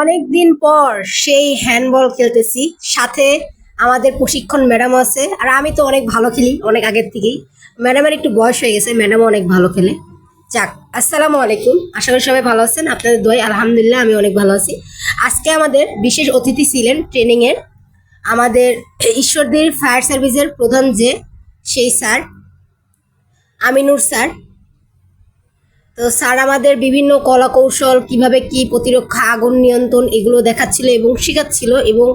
অনেক দিন পর সেই হ্যান্ডবল খেলতেছি। সাথে আমাদের প্রশিক্ষণ ম্যাডাম আছে। আর আমি তো অনেক ভালো খেলি, অনেক আগের থেকেই। ম্যাডামের একটু বয়স হয়ে গেছে, ম্যাডামও অনেক ভালো খেলে। যাক, আসসালামু আলাইকুম। আশা করি সবাই ভালো আছেন, আপনাদের দোয়াই আলহামদুলিল্লাহ আমি অনেক ভালো আছি। আজকে আমাদের বিশেষ অতিথি ছিলেন ট্রেনিংয়ের আমাদের ঈশ্বরদীর ফায়ার সার্ভিসের প্রধান যে, সেই স্যার আমিনুর স্যার তো স্যার আমাদের বিভিন্ন কলা কৌশল কীভাবে কি প্রতিরক্ষা, আগুন নিয়ন্ত্রণ এগুলো দেখাচ্ছিল এবং শেখাচ্ছিল এবং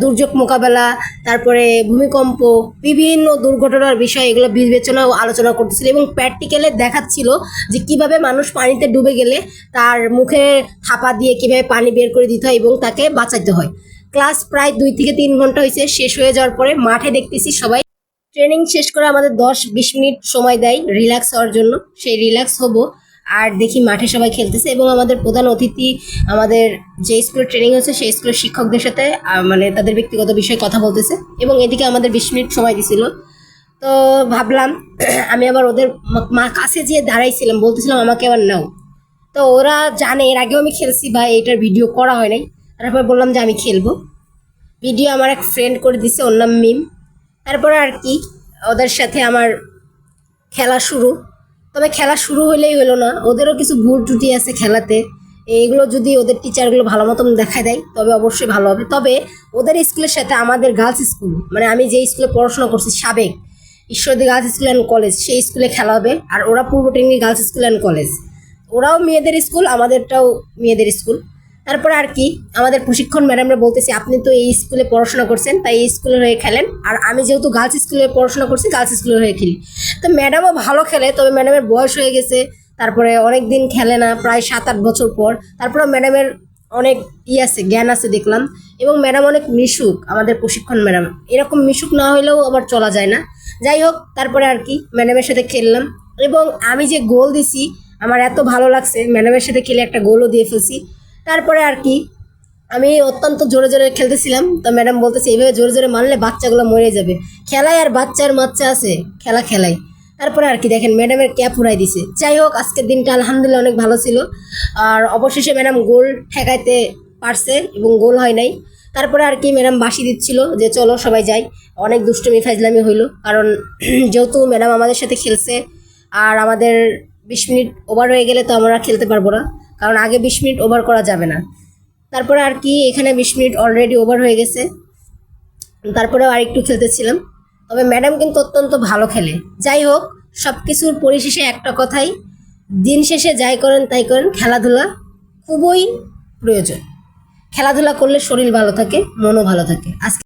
দুর্যোগ মোকাবেলা, তারপরে ভূমিকম্প, বিভিন্ন দুর্ঘটনার বিষয় এগুলো বিবেচনা ও আলোচনা করতেছিল এবং প্র্যাকটিক্যালে দেখাচ্ছিল যে কীভাবে মানুষ পানিতে ডুবে গেলে তার মুখে থাপা দিয়ে কীভাবে পানি বের করে দিতে হয় এবং তাকে বাঁচাতে হয়। ক্লাস প্রায় দুই থেকে তিন ঘণ্টা হয়েছে, শেষ হয়ে যাওয়ার পরে মাঠে দেখতেছি সবাই। ট্রেনিং শেষ করে আমাদের দশ বিশ মিনিট সময় দেয় রিল্যাক্স হওয়ার জন্য। সেই রিল্যাক্স হব। আর দেখি মাঠে সবাই খেলতেছে এবং আমাদের প্রধান অতিথি, আমাদের যে স্কুলের ট্রেনিং হচ্ছে সেই স্কুলের শিক্ষকদের সাথে মানে তাদের ব্যক্তিগত বিষয়ে কথা বলতেছে এবং এদিকে আমাদের বিশ মিনিট সময় দিছিল। তো ভাবলাম, আমি আবার ওদের মা- কাছে যেয়ে দাঁড়াইছিলাম, বলতেছিলাম আমাকে আবার নাও। তো ওরা জানে, এর আগেও আমি খেলছি বা এটার ভিডিও করা হয় নাই। তারপর বললাম যে আমি খেলব। ভিডিও আমার এক ফ্রেন্ড করে দিছে, ওর নাম মিম। তারপরে আর কি, ওদের সাথে আমার খেলা শুরু। তবে খেলা শুরু হলেই হলো না। ওদেরও কিছু ভুল ত্রুটি আছে খেলাতে। এইগুলো যদি ওদের টিচারগুলো ভালো মতন দেখা দেয়, তবে অবশ্যই ভালো হবে। তবে ওদের স্কুলের সাথে আমাদের গার্লস স্কুল মানে আমি যে স্কুলে পড়াশোনা করছি, সাবেক, Ishwardi girls school and college সেই স্কুলে খেলা হবে। আর ওরা পূর্ব technique girls school and college ওরাও মেয়েদের স্কুল আমাদেরটাও মেয়েদের স্কুল তারপরে আর কি, আমাদের প্রশিক্ষণ ম্যাডামরা বলতেছি, আপনি তো এই স্কুলে পড়াশোনা করছেন, তাই এই স্কুলের হয়ে খেলেন। আর আমি যেহেতু গার্লস স্কুলে পড়াশোনা করছি গার্লস স্কুলের হয়ে খেলি। তো ম্যাডামও ভালো খেলে, তবে ম্যাডামের বয়স হয়ে গেছে, তারপরে অনেক দিন খেলে না, প্রায় সাত আট বছর পর। তারপরে ম্যাডামের অনেক ই আছে, জ্ঞান আছে দেখলাম, এবং ম্যাডাম অনেক মিশুক, আমাদের প্রশিক্ষণ ম্যাডাম। এরকম মিশুক না হলেও আবার চলা যায় না। যাই হোক, তারপরে আর কি, ম্যাডামের সাথে খেললাম, এবং আমি যে গোল দিছি, আমার এত ভালো লাগছে, ম্যাডামের সাথে খেলে একটা গোলও দিয়ে ফেলছি। তারপরে আর কি, আমি অত্যন্ত জোরে জোরে খেলতেছিলাম, তো ম্যাডাম বলতেছে, এইভাবে জোরে জোরে মারলে বাচ্চাগুলো মরে যাবে। খেলায় আর বাচ্চার বাচ্চা আছে, খেলা খেলাই। তারপরে আর কি, দেখেন, ম্যাডামের ক্যাপ উড়াই দিছে। যাই হোক, আজকের দিনটা আলহামদুলিল্লাহ অনেক ভালো ছিল। আর অবশেষে ম্যাডাম গোল ঠেকাইতে পারছে এবং গোল হয় নাই। তারপরে আর কি, ম্যাডাম বাসি দিচ্ছিল যে, চলো সবাই যাই। অনেক দুষ্টমি, ফাইজলামি হইল। কারণ যেহেতু ম্যাডাম আমাদের সাথে খেলছে, আর আমাদের বিশ মিনিট ওভার হয়ে গেলে তো আমরা খেলতে পারব না। কারণ আগে বিশ মিনিট ওভার করা যাবে না। তারপরে আর কি, এখানে বিশ মিনিট অলরেডি ওভার হয়ে গেছে। তারপরেও আর একটু খেলতেছিলাম। তবে ম্যাডাম কিন্তু অত্যন্ত ভালো খেলে। যাই হোক সব কিছুর পরিশেষে একটা কথাই। দিন শেষে যাই করেন, তাই করেন, খেলাধুলা খুবই প্রয়োজন। খেলাধুলা করলে শরীর ভালো থাকে, মনও ভালো থাকে। আজকে